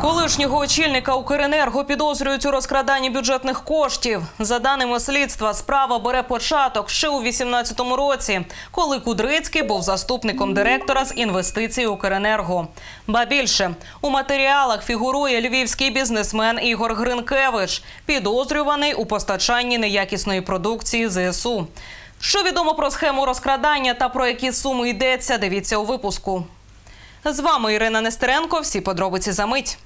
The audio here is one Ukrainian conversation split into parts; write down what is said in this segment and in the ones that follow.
Колишнього очільника Укренерго підозрюють у розкраданні бюджетних коштів. За даними слідства, справа бере початок ще у 2018 році, коли Кудрицький був заступником директора з інвестицій Укренерго. Ба більше у матеріалах фігурує львівський бізнесмен Ігор Гринкевич, підозрюваний у постачанні неякісної продукції ЗСУ. Що відомо про схему розкрадання та про які суми йдеться, дивіться у випуску. З вами Ірина Нестеренко. Всі подробиці за мить.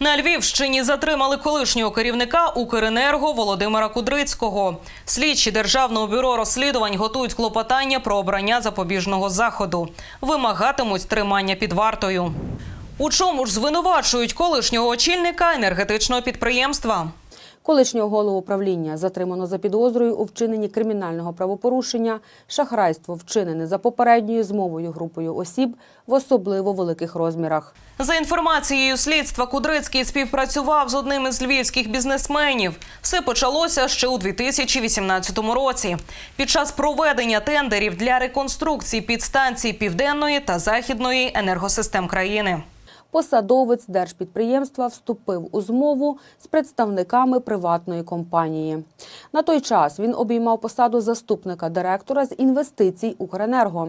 На Львівщині затримали колишнього керівника Укренерго Володимира Кудрицького. Слідчі державного бюро розслідувань готують клопотання про обрання запобіжного заходу. Вимагатимуть тримання під вартою. У чому ж звинувачують колишнього очільника енергетичного підприємства? Колишнього голову правління затримано за підозрою у вчиненні кримінального правопорушення, шахрайство вчинене за попередньою змовою групою осіб в особливо великих розмірах. За інформацією слідства, Кудрицький співпрацював з одним із львівських бізнесменів. Все почалося ще у 2018 році. Під час проведення тендерів для реконструкції підстанцій південної та західної енергосистем країни. Посадовець держпідприємства вступив у змову з представниками приватної компанії. На той час він обіймав посаду заступника директора з інвестицій Укренерго.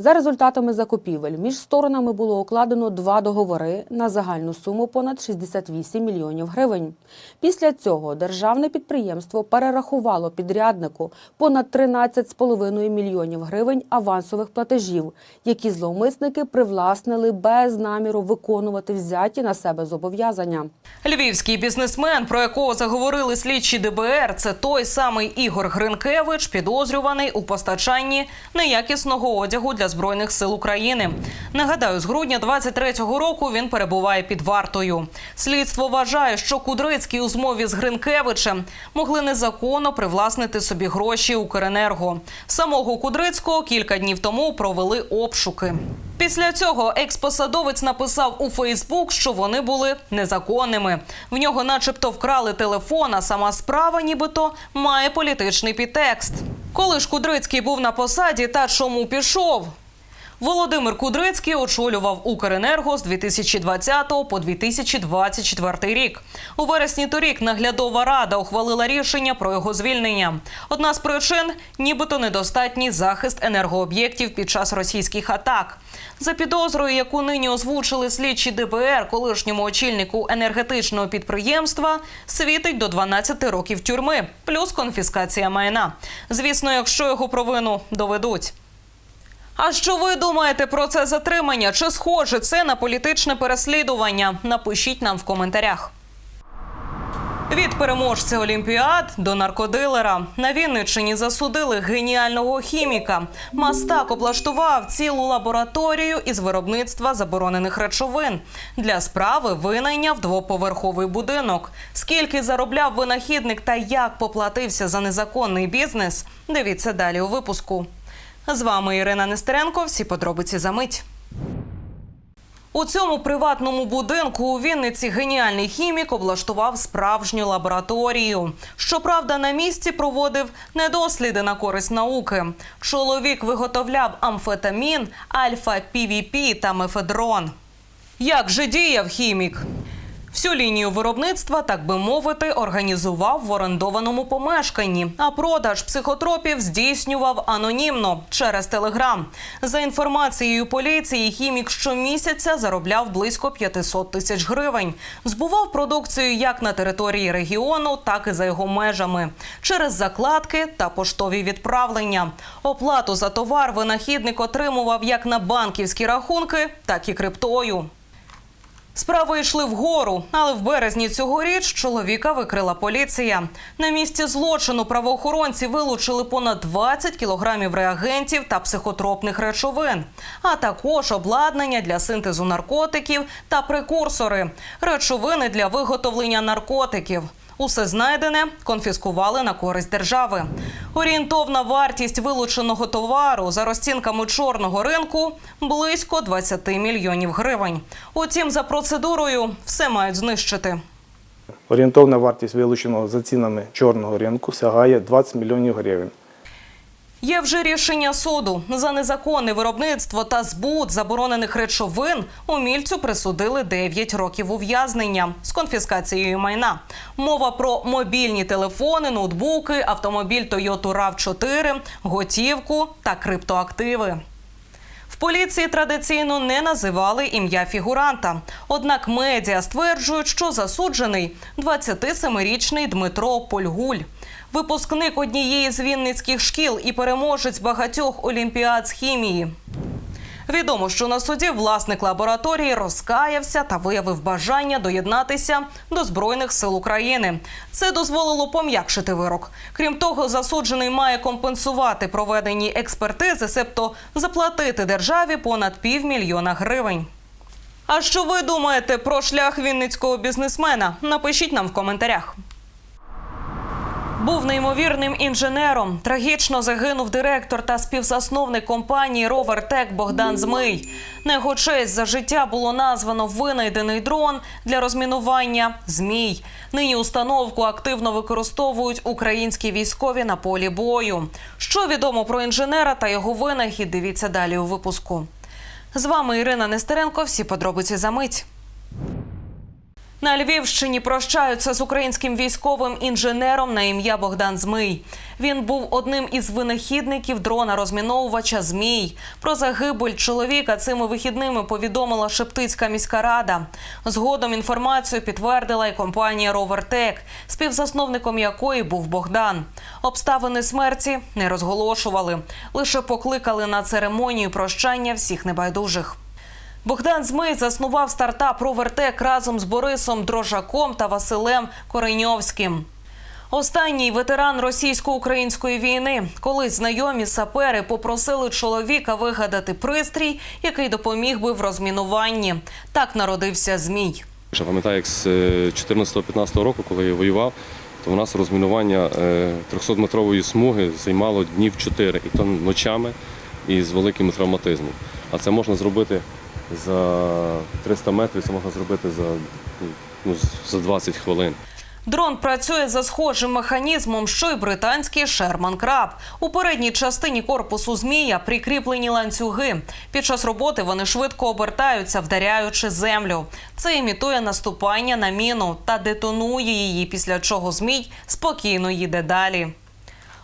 За результатами закупівель між сторонами було укладено два договори на загальну суму понад 68 мільйонів гривень. Після цього державне підприємство перерахувало підряднику понад 13,5 мільйонів гривень авансових платежів, які зловмисники привласнили без наміру виконувати взяті на себе зобов'язання. Львівський бізнесмен, про якого заговорили слідчі ДБР, це той самий Ігор Гринкевич, підозрюваний у постачанні неякісного одягу для збройних сил України. Нагадаю, з грудня 23-го року він перебуває під вартою. Слідство вважає, що Кудрицький у змові з Гринкевичем могли незаконно привласнити собі гроші Укренерго. Самого Кудрицького кілька днів тому провели обшуки. Після цього експосадовець написав у Фейсбук, що вони були незаконними. В нього, начебто, вкрали телефон, а сама справа, нібито, має політичний підтекст. Коли ж Кудрицький був на посаді та чому пішов? Володимир Кудрицький очолював Укренерго з 2020 по 2024 рік. У вересні торік наглядова рада ухвалила рішення про його звільнення. Одна з причин нібито недостатній захист енергооб'єктів під час російських атак. За підозрою, яку нині озвучили слідчі ДБР, колишньому очільнику енергетичного підприємства, світить до 12 років тюрми, плюс конфіскація майна. Звісно, якщо його провину доведуть. А що ви думаєте про це затримання? Чи схоже це на політичне переслідування? Напишіть нам в коментарях. Від переможця Олімпіад до наркодилера на Вінниччині засудили геніального хіміка. Мастак облаштував цілу лабораторію із виробництва заборонених речовин. Для справи винайняв двоповерховий будинок. Скільки заробляв винахідник та як поплатився за незаконний бізнес? Дивіться далі у випуску. З вами Ірина Нестеренко. Всі подробиці за мить. У цьому приватному будинку у Вінниці геніальний хімік облаштував справжню лабораторію. Щоправда, на місці проводив не досліди на користь науки. Чоловік виготовляв амфетамін, альфа-півіпі та мефедрон. Як же діяв хімік? Всю лінію виробництва, так би мовити, організував в орендованому помешканні, а продаж психотропів здійснював анонімно через телеграм. За інформацією поліції, хімік щомісяця заробляв близько 500 тисяч гривень. Збував продукцію як на території регіону, так і за його межами через закладки та поштові відправлення. Оплату за товар винахідник отримував як на банківські рахунки, так і криптою. Справи йшли вгору, але в березні цьогоріч чоловіка викрила поліція. На місці злочину правоохоронці вилучили понад 20 кілограмів реагентів та психотропних речовин, а також обладнання для синтезу наркотиків та прекурсори, речовини для виготовлення наркотиків. Усе знайдене конфіскували на користь держави. Орієнтовна вартість вилученого товару за розцінками чорного ринку близько 20 мільйонів гривень. Утім, за процедурою все мають знищити. Орієнтовна вартість вилученого за цінами чорного ринку сягає 20 мільйонів гривень. Є вже рішення суду за незаконне виробництво та збут заборонених речовин. Умільцю присудили 9 років ув'язнення з конфіскацією майна. Мова про мобільні телефони, ноутбуки, автомобіль Toyota RAV4, готівку та криптоактиви. Поліції традиційно не називали ім'я фігуранта. Однак медіа стверджують, що засуджений 27-річний Дмитро Польгуль. Випускник однієї з вінницьких шкіл і переможець багатьох олімпіад з хімії. Відомо, що на суді власник лабораторії розкаявся та виявив бажання доєднатися до збройних сил України. Це дозволило пом'якшити вирок. Крім того, засуджений має компенсувати проведені експертизи, себто заплатити державі понад півмільйона гривень. А що ви думаєте про шлях вінницького бізнесмена? Напишіть нам в коментарях. Був неймовірним інженером. Трагічно загинув директор та співзасновник компанії Ровертек Богдан Змий. На його за життя було названо винайдений дрон для розмінування Змій. Нині установку активно використовують українські військові на полі бою. Що відомо про інженера та його винахід? Дивіться далі у випуску. З вами Ірина Нестеренко. Всі подробиці за мить. На Львівщині прощаються з українським військовим інженером на ім'я Богдан Змий. Він був одним із винахідників дрона розміновувача Змій. Про загибель чоловіка цими вихідними повідомила Шептицька міська рада. Згодом інформацію підтвердила і компанія Ровертек, співзасновником якої був Богдан. Обставини смерті не розголошували, лише покликали на церемонію прощання всіх небайдужих. Богдан Змий заснував стартап «Ровертек» разом з Борисом Дрожаком та Василем Кореньовським. Останній ветеран російсько-української війни, колись знайомі сапери попросили чоловіка вигадати пристрій, який допоміг би в розмінуванні. Так народився змій. Я пам'ятаю, як з 14-15 року, коли я воював, то у нас розмінування 300-метрової смуги займало днів 4, і то ночами і з великим травматизмом. А це можна зробити за 300 метрів, це можна зробити за, ну, за 20 хвилин. Дрон працює за схожим механізмом, що й британський Шерман Краб. У передній частині корпусу змія прикріплені ланцюги. Під час роботи вони швидко обертаються, вдаряючи землю. Це імітує наступання на міну та детонує її, після чого змій спокійно їде далі.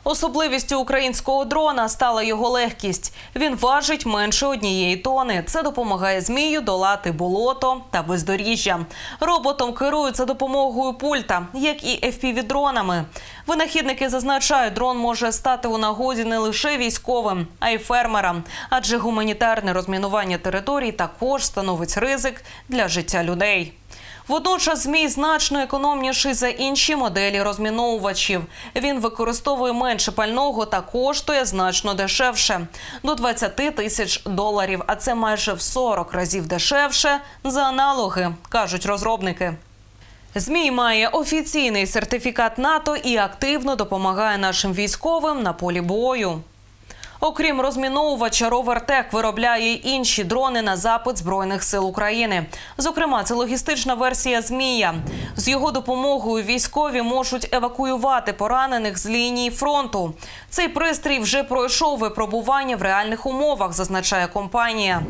Особливістю українського дрона стала його легкість. Він важить менше однієї тони. Це допомагає змію долати болото та бездоріжжя. Роботом керують за допомогою пульта, як і FPV-дронами. Винахідники зазначають, дрон може стати у нагоді не лише військовим, а й фермерам, адже гуманітарне розмінування територій також становить ризик для життя людей. Водночас змій значно економніший за інші моделі розміновувачів. Він використовує менше пального та коштує значно дешевше до 20 тисяч доларів. А це майже в 40 разів дешевше за аналоги, кажуть розробники. Змій має офіційний сертифікат НАТО і активно допомагає нашим військовим на полі бою. Окрім розміновувача, Ровертек виробляє інші дрони на запит збройних сил України. Зокрема, це логістична версія Змія. З його допомогою військові можуть евакуювати поранених з лінії фронту. Цей пристрій вже пройшов випробування в реальних умовах, зазначає компанія.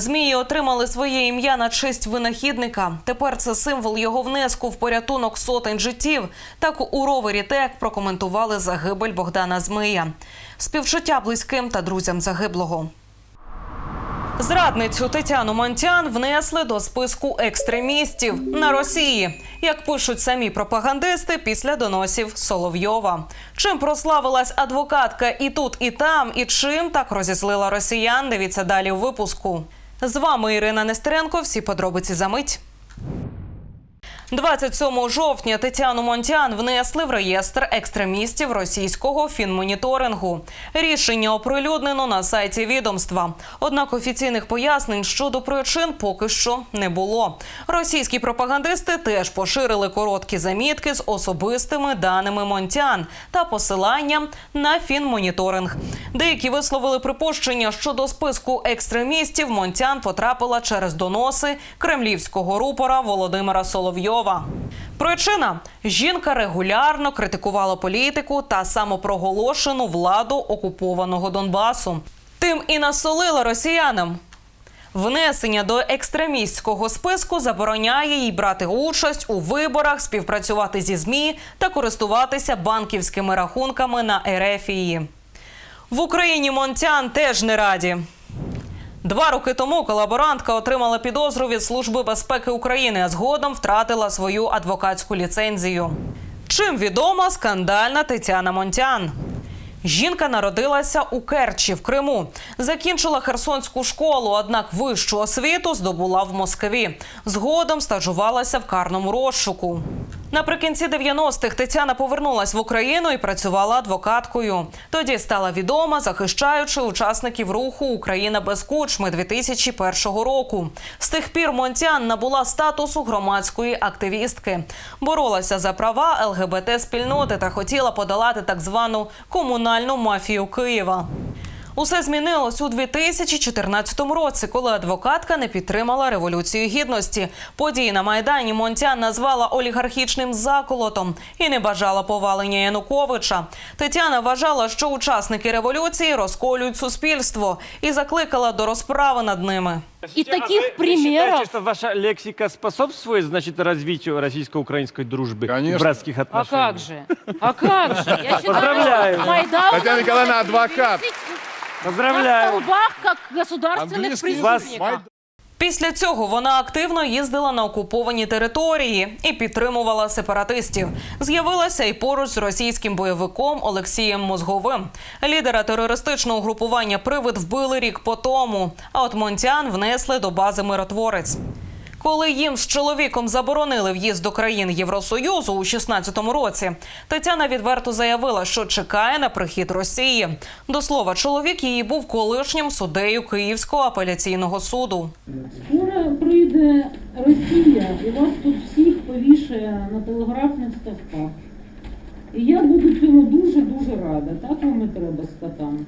Змії отримали своє ім'я на честь винахідника. Тепер це символ його внеску в порятунок сотень життів. Так у ровері ТЕК прокоментували загибель Богдана Змия. Співчуття близьким та друзям загиблого. Зрадницю Тетяну Монтян внесли до списку екстремістів на Росії, як пишуть самі пропагандисти після доносів Соловйова. Чим прославилась адвокатка і тут, і там, і чим так розізлила росіян. Дивіться далі у випуску. З вами Ірина Нестеренко. Всі подробиці за мить. 27 жовтня Тетяну Монтян внесли в реєстр екстремістів російського фінмоніторингу. Рішення оприлюднено на сайті відомства. Однак офіційних пояснень щодо причин поки що не було. Російські пропагандисти теж поширили короткі замітки з особистими даними Монтян та посиланням на фінмоніторинг. Деякі висловили припущення, що до списку екстремістів Монтян потрапила через доноси кремлівського рупора Володимира Соловйова. Причина жінка регулярно критикувала політику та самопроголошену владу окупованого Донбасу. Тим і насолила росіянам. Внесення до екстремістського списку забороняє їй брати участь у виборах, співпрацювати зі ЗМІ та користуватися банківськими рахунками на Ерефії. В Україні Монтян теж не раді. Два роки тому колаборантка отримала підозру від Служби безпеки України, а згодом втратила свою адвокатську ліцензію. Чим відома скандальна Тетяна Монтян? Жінка народилася у Керчі в Криму, закінчила Херсонську школу, однак вищу освіту здобула в Москві. Згодом стажувалася в карному розшуку. Наприкінці 90-х Тетяна повернулась в Україну і працювала адвокаткою. Тоді стала відома, захищаючи учасників руху Україна без кучми 2001 року. З тих пір Монтян набула статусу громадської активістки, боролася за права ЛГБТ спільноти та хотіла подолати так звану комунальну мафію Києва. Усе змінилось у 2014 році, коли адвокатка не підтримала революцію гідності. Події на майдані Монтян назвала олігархічним заколотом і не бажала повалення Януковича. Тетяна вважала, що учасники революції розколюють суспільство і закликала до розправи над ними. И А таких вы- Вы примеров считаете, что ваша лексика способствует, значит, развитию российско-украинской дружбы и Конечно. братских А отношений? как же? А как же? Я считаю, Поздравляю. Майдан Татьяна Николаевна, надо адвокат. На Поздравляю. столбах, как государственных Английский преступников. Після цього вона активно їздила на окуповані території і підтримувала сепаратистів. З'явилася і поруч з російським бойовиком Олексієм Мозговим. Лідера терористичного групування Привид вбили рік по тому. А от Монтян внесли до бази миротворець. Коли їм з чоловіком заборонили в'їзд до країн Євросоюзу у 16-му році, Тетяна відверто заявила, що чекає на прихід Росії. До слова, чоловік її був колишнім суддею Київського апеляційного суду. Скоро прийде Росія і вас тут всіх повішає на телеграфних ставках. І я буду цьому дуже-дуже рада. Так вам і треба скотам.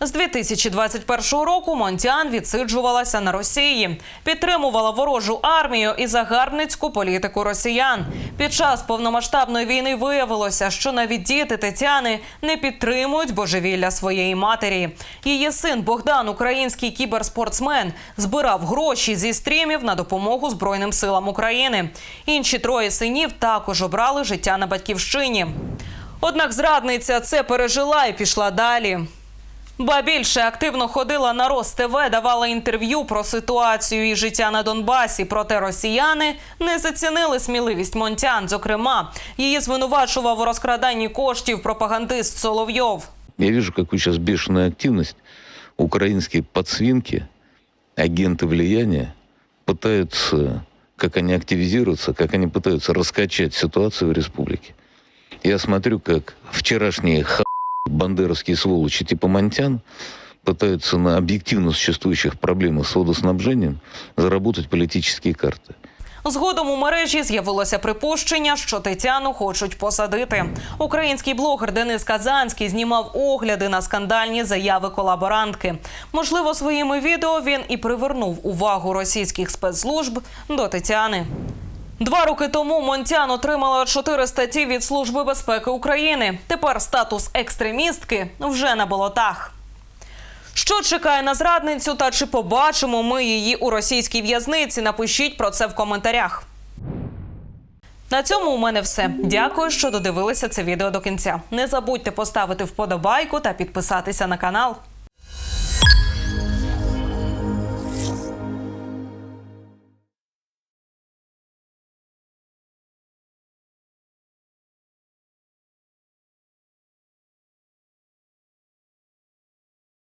З 2021 року Монтян відсиджувалася на Росії, підтримувала ворожу армію і загарбницьку політику росіян. Під час повномасштабної війни виявилося, що навіть діти Тетяни не підтримують божевілля своєї матері. Її син Богдан, український кіберспортсмен, збирав гроші зі стрімів на допомогу Збройним силам України. Інші троє синів також обрали життя на батьківщині. Однак зрадниця це пережила і пішла далі. Ба більше активно ходила на Роств, давала інтерв'ю про ситуацію і життя на Донбасі. Проте росіяни не зацінили сміливість Монтян. Зокрема, її звинувачував у розкраданні коштів пропагандист Соловйов. Я вижу, какую сейчас бешеную активность украинские подсвинки, агенты влияния пытаются, как они активизируются, как они пытаются раскачать ситуацию в республике. Я смотрю, как вчерашние ха бандеровские сволочи типа Монтян пытаются на объективно существующих проблемах с водоснабжением заработать политические карты. Згодом у мережі з'явилося припущення, що Тетяну хочуть посадити. Український блогер Денис Казанський знімав огляди на скандальні заяви колаборантки. Можливо, своїми відео він і привернув увагу російських спецслужб до Тетяни. Два роки тому Монтян отримала чотири статті від Служби безпеки України. Тепер статус екстремістки вже на болотах. Що чекає на зрадницю та чи побачимо ми її у російській в'язниці? Напишіть про це в коментарях. На цьому у мене все. Дякую, що додивилися це відео до кінця. Не забудьте поставити вподобайку та підписатися на канал.